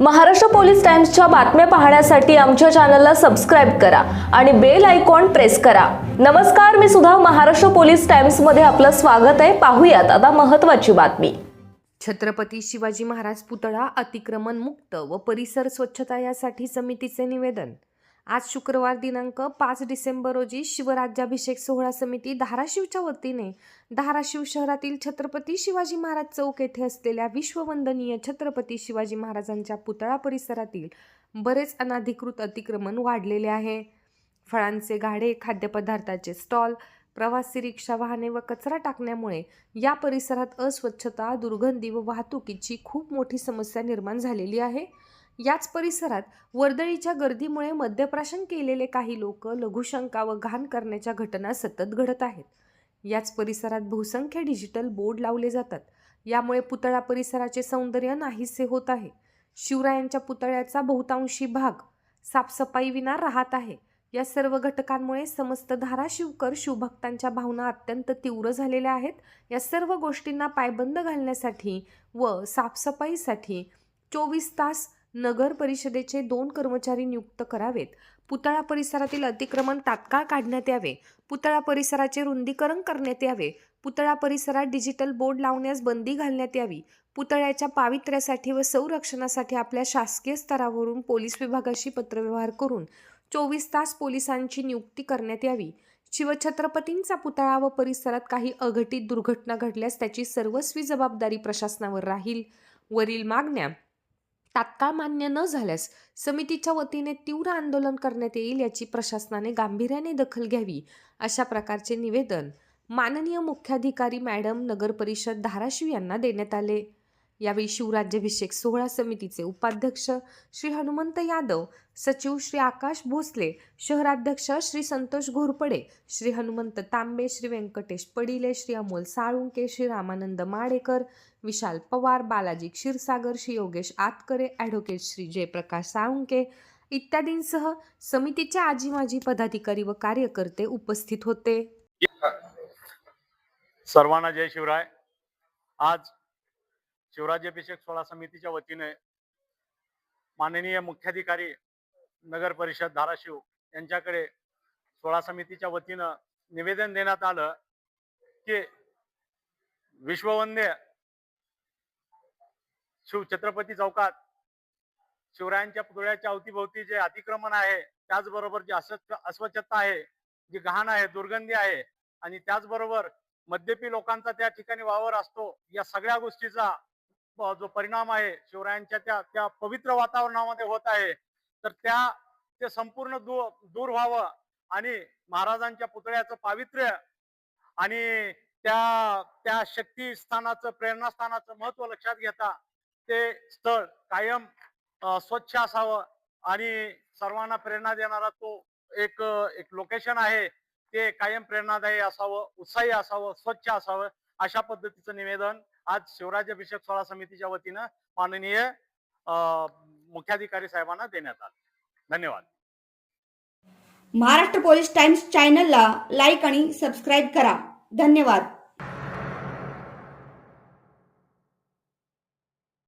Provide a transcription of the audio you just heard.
Maharashtra police टाइम्सच्या बातम्या पाहण्यासाठी आमच्या चॅनलला सबस्क्राईब करा आणि बेल आयकॉन प्रेस करा. नमस्कार मी सुद्धा महाराष्ट्र पोलीस टाइम्समध्ये आपलं स्वागत आहे. पाहूयात आता महत्वाची बातमी. छत्रपती शिवाजी महाराज पुतळा अतिक्रमण मुक्त व परिसर स्वच्छता यासाठी समितीचे निवेदन आज शुक्रवार दिनांक पाच डिसेंबर रोजी शिवराज्याभिषेक सोहळा समिती धाराशिवच्या वतीने. धाराशिव शहरातील छत्रपती शिवाजी महाराज चौक येथे असलेल्या विश्ववंदनीय छत्रपती शिवाजी महाराजांच्या पुतळा परिसरातील बरेच अनाधिकृत अतिक्रमण वाढलेले आहे. फळांचे गाडे खाद्यपदार्थाचे स्टॉल प्रवासी रिक्षा वाहने व कचरा टाकण्यामुळे या परिसरात अस्वच्छता दुर्गंधी व वाहतुकीची खूप मोठी समस्या निर्माण झालेली आहे. याच परिसरात वर्दळीच्या गर्दीमुळे मद्यप्राशन केलेले काही लोक लघुशंका व घाण करण्याच्या घटना सतत घडत आहेत. याच परिसरात बहुसंख्य डिजिटल बोर्ड लावले जातात. यामुळे पुतळा परिसराचे सौंदर्य नाहीसे होत आहे. शिवरायांच्या पुतळ्याचा बहुतांशी भाग साफसफाईविना राहत आहे. या सर्व घटकांमुळे समस्त धाराशिवकर शिवभक्तांच्या भावना अत्यंत तीव्र झालेल्या आहेत. या सर्व गोष्टींना पायबंद घालण्यासाठी व साफसफाईसाठी चोवीस तास नगर परिषदेचे दोन कर्मचारी नियुक्त करावेत. पुतळा परिसरातील अतिक्रमण तात्काळ काढण्यात यावे. पुतळा परिसराचे रुंदीकरण करण्यात यावे. पुतळा परिसरात डिजिटल बोर्ड लावण्यास बंदी घालण्यात यावी. पुतळ्याच्या पावित्र्यासाठी व संरक्षणासाठी आपल्या शासकीय स्तरावरून पोलीस विभागाशी पत्रव्यवहार करून चोवीस तास पोलिसांची नियुक्ती करण्यात यावी. शिवछत्रपतींचा पुतळा व परिसरात काही अघटित दुर्घटना घडल्यास त्याची सर्वस्वी जबाबदारी प्रशासनावर राहील. वरील मागण्या तात्काळ मान्य न झाल्यास समितीच्या वतीने तीव्र आंदोलन करण्यात येईल याची प्रशासनाने गांभीर्याने दखल घ्यावी अशा प्रकारचे निवेदन माननीय मुख्याधिकारी मॅडम नगरपरिषद धाराशिव यांना देण्यात आले. यावेळी शिवराज्याभिषेक सोहळा समितीचे उपाध्यक्ष श्री हनुमंत यादव सचिव श्री आकाश भोसले शहराध्यक्ष श्री संतोष घोरपडे श्री हनुमंत तांबे श्री व्यंकटेश पडिले श्री अमोल साळुंके श्री रामानंद माडेकर विशाल पवार बालाजी क्षीरसागर श्री योगेश आतकरे ॲडव्होकेट श्री जयप्रकाश साळुंके इत्यादींसह समितीचे आजी माजी पदाधिकारी व कार्यकर्ते उपस्थित होते. सर्वांना जय शिवराय. आज शिवराज्याभिषेक सोहळा समितीच्या वतीने माननीय मुख्याधिकारी नगर परिषद धाराशिव यांच्याकडे सोहळा समितीच्या वतीनं निवेदन देण्यात आलं की विश्ववंद्य शिव छत्रपती चौकात शिवरायांच्या पुतळ्याच्या अवतीभोवती जे अतिक्रमण आहे त्याचबरोबर जी अस्वच्छ अस्वच्छता आहे जी घाण आहे दुर्गंधी आहे आणि त्याचबरोबर मद्यपी लोकांचा त्या ठिकाणी वावर असतो या सगळ्या गोष्टीचा जो परिणाम आहे शिवरायांच्या त्या त्या पवित्र वातावरणामध्ये होत आहे तर त्या ते संपूर्ण दूर दूर व्हावं आणि महाराजांच्या पुतळ्याचं पावित्र्य आणि त्या त्या शक्ती स्थानाचं प्रेरणास्थानाचं महत्त्व लक्षात घेता ते स्थळ कायम स्वच्छ असावं आणि सर्वांना प्रेरणा देणारा तो एक एक लोकेशन आहे ते कायम प्रेरणादायी असावं उत्साही असावं स्वच्छ असावं अशा पद्धतीचं निवेदन आज शिवराज्याभिषेक सोहळा समितीच्या वतीनं माननीय मुख्याधिकारी साहेबांना देण्यात आले. धन्यवाद. महाराष्ट्र पोलीस टाइम्स चॅनलला लाईक आणि सबस्क्राईब करा. धन्यवाद.